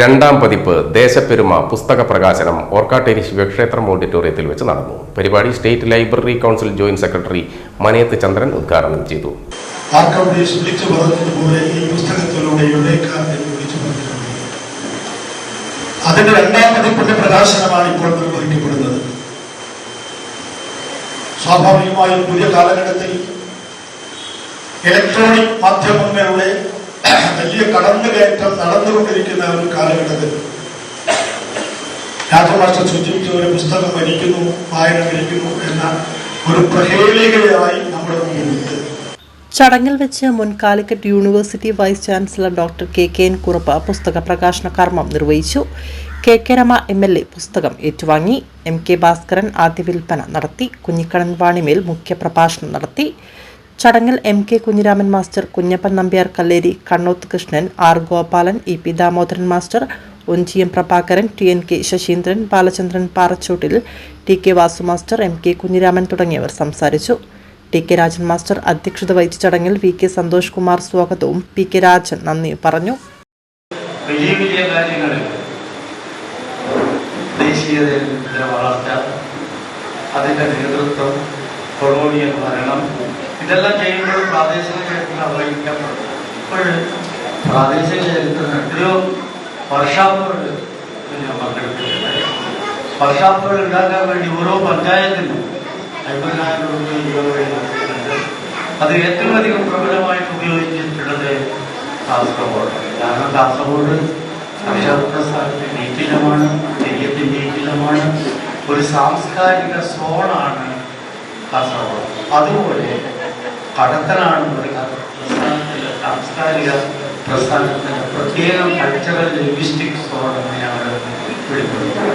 രണ്ടാം പതിപ്പ് ദേശപ്പെരുമ പുസ്തക പ്രകാശനം ഓർക്കാട്ടേരി ശിവക്ഷേത്രം ഓഡിറ്റോറിയത്തിൽ വെച്ച് നടന്നു. പരിപാടി state library council joint secretary Manayath Chandran ഉദ്ഘാടനം ചെയ്തു. അതിന്റെ രണ്ടാം പതിപ്പിന്റെ പ്രകാശനമാണ് ഇപ്പോൾ നിർവഹിക്കപ്പെടുന്നത് സ്വാഭാവികമായും പുതിയ കാലഘട്ടത്തിൽ ഇലക്ട്രോണിക് മാധ്യമങ്ങളുടെ കടന്നുകയറ്റം നടന്നുകൊണ്ടിരിക്കുന്ന ഒരു കാലഘട്ടത്തിൽ രാഘമാഷ്ടർ സൂചിപ്പിച്ച ഒരു പുസ്തകം മരിക്കുന്നു വായന മരിക്കുന്നു എന്ന ഒരു പ്രഹേളികയായി നമ്മുടെ മുന്നിലുണ്ട്. ചടങ്ങിൽ വെച്ച് മുൻ Calicut university vice chancellor doctor K K N Kurup പുസ്തക പ്രകാശന കർമ്മം നിർവഹിച്ചു. K K Rama M L A പുസ്തകം ഏറ്റുവാങ്ങി. എം കെ ഭാസ്കരൻ ആദ്യ വിൽപ്പന നടത്തി. കുഞ്ഞിക്കണ്ണൻ വാണിമേൽ മുഖ്യപ്രഭാഷണം നടത്തി. ചടങ്ങിൽ M K Kunhiraman master Kunhappan Nambiar Kalleri Kannoth Krishnan R Gopalan E P Damodaran master Onchiyam Prabhakaran T N K Sasheendran Balachandran Parachottil T K Vasu master M K Kunhiraman തുടങ്ങിയവർ സംസാരിച്ചു. T K Rajan master അധ്യക്ഷത വഹിച്ച ചടങ്ങിൽ V K Santhosh Kumar സ്വാഗതവും P K Rajan നന്ദി പറഞ്ഞു. വലിയ വലിയ ദേശീയതയുടെ വളർച്ച അതിന്റെ നേതൃത്വം കൊളോണിയൽ ഭരണം ഇതെല്ലാം ചെയ്യുമ്പോൾ പ്രാദേശിക ചരിത്രം അവഗണിക്കപ്പെടും അപ്പോൾ പ്രാദേശിക ചരിത്രം എത്രയോ വർഷാപ്പുകൾ ഞാൻ വർഷാപ്പുകൾ ഉണ്ടാക്കാൻ വേണ്ടി ഓരോ പഞ്ചായത്തിനും അത് ഏറ്റവും അധികം പ്രബലമായിട്ട് ഉപയോഗിച്ചിട്ടുള്ളത് കാസർഗോഡ്. കാരണം കാസർഗോഡ് അക്ഷരപ്രസ്ഥാനത്തിന്റെ നീറ്റിലമാണ് തെയ്യത്തിന്റെ നീറ്റിലമാണ്. ഒരു സാംസ്കാരിക സോണാണ് കാസർഗോഡ്. അതുപോലെ പഠനത്തിനാണ് പ്രസ്ഥാനത്തിന്റെ സാംസ്കാരിക പ്രസ്ഥാനത്തിന്റെ പ്രത്യേകം കൾച്ചറൽ ലിംഗ്വിസ്റ്റിക് സ്കോഡ് എന്ന് ഞങ്ങൾ വിളിക്കുന്നത്.